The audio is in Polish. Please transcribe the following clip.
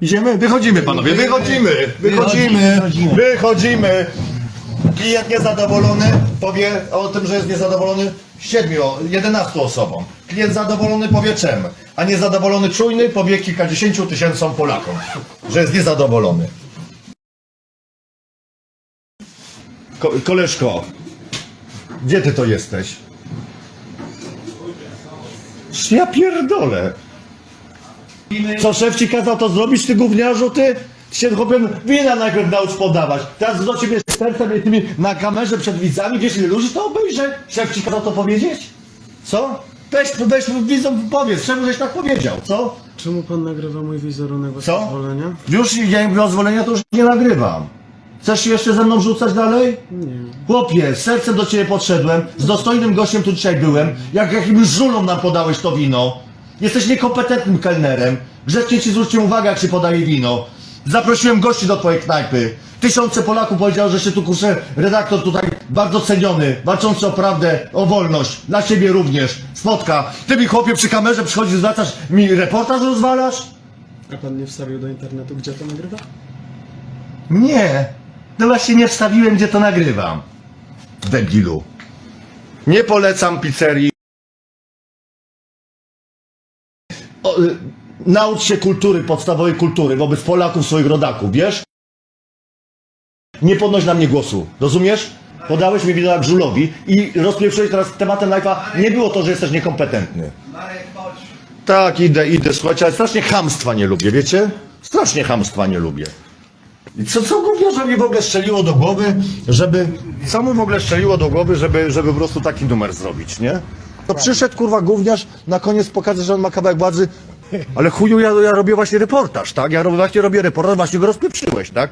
Idziemy? Wychodzimy panowie, wychodzimy, wychodzimy, Wychodzimy. wychodzimy. Klient niezadowolony powie o tym, że jest niezadowolony siedmiu, 11 osobom. Klient zadowolony powie czym, a niezadowolony czujny powie kilkadziesięciu tysiącom Polakom, że jest niezadowolony. Ko koleżko, gdzie ty to jesteś? Ja pierdolę. Co szef ci kazał to zrobić, ty gówniarzu, ty? Ty się chłopiem wina najpierw naucz podawać. Teraz do ciebie z sercem i tymi na kamerze przed widzami, ile ludzi to obejrzy? Szef ci kazał to powiedzieć? Co? Weź, weź widzom powiedz, czemu żeś tak powiedział, co? Czemu pan nagrywa mój wizerunek bez Co? pozwolenia? Już ja nie pozwolenia to już nie nagrywam. Chcesz się jeszcze ze mną rzucać dalej? Nie. Chłopie, z sercem do ciebie podszedłem, z dostojnym gościem tu dzisiaj byłem, jak jakimś żulom nam podałeś to wino. Jesteś niekompetentnym kelnerem. Grzecznie ci zwróciłem uwagę, jak się podaje wino. Zaprosiłem gości do twojej knajpy. Tysiące Polaków powiedziało, że się tu kurczę redaktor tutaj bardzo ceniony, walczący o prawdę, o wolność, dla ciebie również, spotka. Ty mi chłopie przy kamerze przychodzisz, zwracasz mi reportaż rozwalasz? A pan nie wstawił do internetu, gdzie to nagrywa? Nie. No właśnie nie wstawiłem, gdzie to nagrywam. Debilu. Nie polecam pizzerii. Naucz się kultury, podstawowej kultury wobec Polaków, swoich rodaków, wiesz? Nie podnoś na mnie głosu, rozumiesz? Podałeś mi jak żulowi i rozpieprzyłeś teraz tematem live'a. Nie było to, że jesteś niekompetentny. Tak, idę, idę, słuchajcie, ale strasznie chamstwa nie lubię, wiecie? Strasznie chamstwa nie lubię. I co, co gówniarzowi w ogóle strzeliło do głowy, żeby... Co mu w ogóle strzeliło do głowy, żeby, żeby po prostu taki numer zrobić, nie? To przyszedł, kurwa, gówniarz, na koniec pokazać, że on ma kawałek władzy, ale chuju, ja, ja robię właśnie reportaż, tak? Ja robię, właśnie robię reportaż, właśnie go rozpieprzyłeś, tak?